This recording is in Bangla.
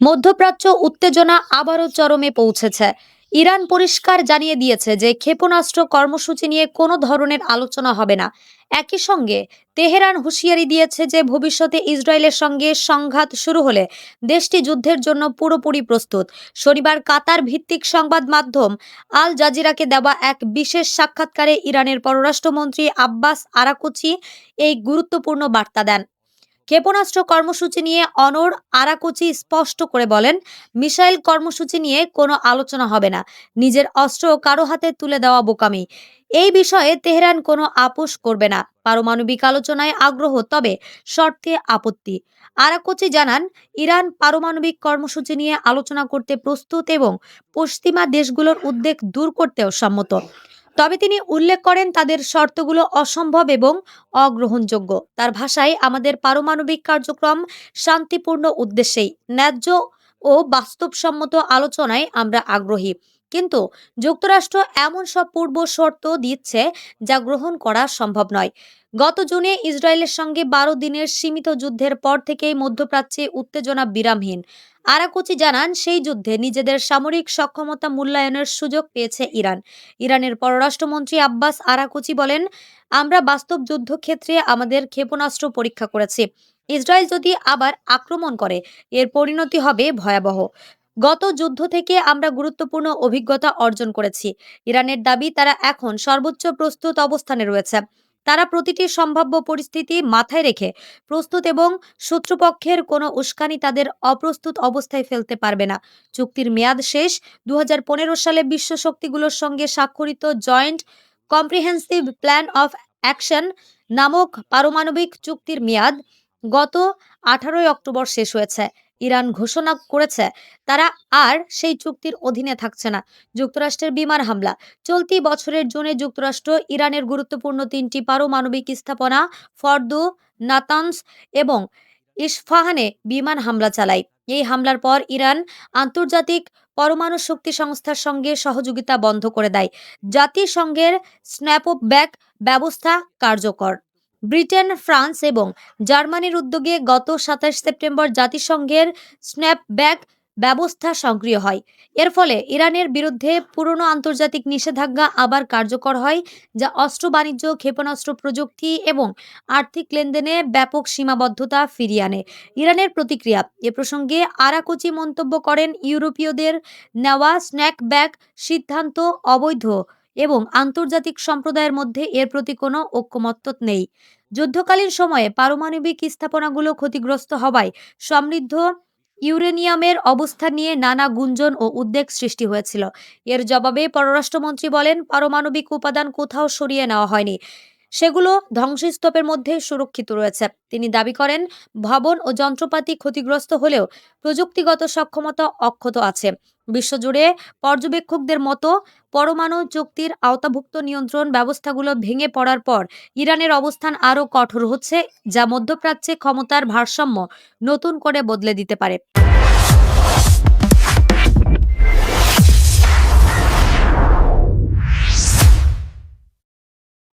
মধ্যপ্রাচ্য উত্তেজনা আবারও চরমে পৌঁছেছে। ইরান পরিষ্কার জানিয়ে দিয়েছে যে, ক্ষেপণাস্ত্র কর্মসূচি নিয়ে কোনো ধরনের আলোচনা হবে না। একই সঙ্গে, তেহরান হুঁশিয়ারি দিয়েছে যে, ভবিষ্যতে ইসরায়েলের সঙ্গে সংঘাত শুরু হলে দেশটি যুদ্ধের জন্য পুরোপুরি প্রস্তুত। শনিবার কাতার ভিত্তিক সংবাদ মাধ্যম আল জাজিরাকে দেওয়া এক বিশেষ সাক্ষাৎকারে ইরানের পররাষ্ট্রমন্ত্রী আব্বাস আরাকুচি এই গুরুত্বপূর্ণ বার্তা দেন। ক্ষেপণাস্ত্র কর্মসূচি নিয়ে অনর আরাকুচি স্পষ্ট করে বলেন, মিসাইল কর্মসূচি নিয়ে কোনো আলোচনা হবে না। নিজের অস্ত্র কারও হাতে তুলে দেওয়া বোকামি। এই বিষয়ে তেহরান কোনো আপোষ করবে না। পারমাণবিক আলোচনায় আগ্রহ, তবে শর্তে আপত্তি। আরাকুচি জানান, ইরান পারমাণবিক কর্মসূচি নিয়ে আলোচনা করতে প্রস্তুত এবং পশ্চিমা দেশগুলোর উদ্বেগ দূর করতেও সম্মত। তবে তিনি উল্লেখ করেন তাদের শর্তগুলো অসম্ভব এবং অগ্রহণযোগ্য। তার ভাষায় আমাদের পারমাণবিক কার্যক্রম শান্তিপূর্ণ উদ্দেশ্যেই ন্যায্য ও বাস্তবসম্মত আলোচনায় আমরা আগ্রহী। কিন্তু যুক্তরাষ্ট্র এমন সব পূর্ব শর্ত দিচ্ছে যা গ্রহণ করা সম্ভব নয়। গত জুনে ইসরায়েলের সঙ্গে বারো দিনের সীমিত যুদ্ধের পর থেকেই মধ্যপ্রাচ্যে উত্তেজনা বিরামহীন। আরাকুচি জানান, সেই যুদ্ধে নিজেদের সামরিক সক্ষমতা মূল্যায়নের সুযোগ পেয়েছে ইরান। ইরানের পররাষ্ট্রমন্ত্রী আব্বাস আরাকুচি বলেন, আমরা বাস্তব যুদ্ধক্ষেত্রে আমাদের ক্ষেপণাস্ত্র পরীক্ষা করেছি। ইসরায়েল যদি আবার আক্রমণ করে, এর পরিণতি হবে ভয়াবহ। গত যুদ্ধ থেকে আমরা গুরুত্বপূর্ণ অভিজ্ঞতা অর্জন করেছি। ইরানের দাবি, তারা এখন সর্বোচ্চ প্রস্তুত অবস্থানে রয়েছে। তারা প্রতিটি সম্ভাব্য পরিস্থিতি মাথায় রেখে প্রস্তুত এবং শত্রুপক্ষের কোনো উস্কানি তাদের অপ্রস্তুত অবস্থায় ফেলতে পারবে না। চুক্তির মেয়াদ শেষ। দু হাজার পনেরো সালে বিশ্ব শক্তিগুলোর সঙ্গে স্বাক্ষরিত joint comprehensive plan of action নামক পারমাণবিক চুক্তির মেয়াদ গত আঠারোই অক্টোবর শেষ হয়েছে। ইরান ঘোষণা করেছে, তারা আর সেই চুক্তির অধীনে থাকছে না। যুক্তরাষ্ট্রের বিমান হামলা, চলতি বছরের জুনে যুক্তরাষ্ট্র ইরানের গুরুত্বপূর্ণ তিনটি পারমাণবিক স্থাপনা ফর্দু, নাতানস এবং ইস্ফাহানে বিমান হামলা চালায়। এই হামলার পর ইরান আন্তর্জাতিক পরমাণু শক্তি সংস্থার সঙ্গে সহযোগিতা বন্ধ করে দেয়। জাতিসংঘের স্ন্যাপঅপ ব্যাক ব্যবস্থা কার্যকর। ব্রিটেন, ফ্রান্স এবং জার্মানির উদ্যোগে গত সাতাশ সেপ্টেম্বর জাতিসংঘের স্ন্যাপব্যাক ব্যবস্থা সক্রিয় হয়। এর ফলে ইরানের বিরুদ্ধে পুরনো আন্তর্জাতিক নিষেধাজ্ঞা আবার কার্যকর হয়, যা অস্ত্র বাণিজ্য, ক্ষেপণাস্ত্র প্রযুক্তি এবং আর্থিক লেনদেনে ব্যাপক সীমাবদ্ধতা ফিরিয়ে আনে। ইরানের প্রতিক্রিয়া, এ প্রসঙ্গে আরাকুচি মন্তব্য করেন ইউরোপীয়দের নেওয়া স্ন্যাকব্যাক সিদ্ধান্ত অবৈধ এবং আন্তর্জাতিক সম্প্রদায়ের মধ্যে এর প্রতি কোনো ঐক্যমত্য নেই। যুদ্ধকালীন সময়ে পারমাণবিক স্থাপনাগুলো ক্ষতিগ্রস্ত হওয়ায় সমৃদ্ধ ইউরেনিয়ামের অবস্থা নিয়ে নানা গুঞ্জন ও উদ্বেগ সৃষ্টি হয়েছিল। এর জবাবে পররাষ্ট্রমন্ত্রী বলেন, পারমাণবিক উপাদান কোথাও সরিয়ে নেওয়া হয়নি। সেগুলো ধ্বংসস্তূপের মধ্যে সুরক্ষিত রয়েছে। তিনি দাবি করেন, ভবন ও যন্ত্রপাতি ক্ষতিগ্রস্ত হলেও প্রযুক্তিগত সক্ষমতা অক্ষত আছে। বিশ্বজুড়ে পর্যবেক্ষকদের মতো পরমাণু চুক্তির আওতাভুক্ত নিয়ন্ত্রণ ব্যবস্থাগুলো ভেঙে পড়ার পর ইরানের অবস্থান আরও কঠোর হচ্ছে, যা মধ্যপ্রাচ্যে ক্ষমতার ভারসাম্য নতুন করে বদলে দিতে পারে।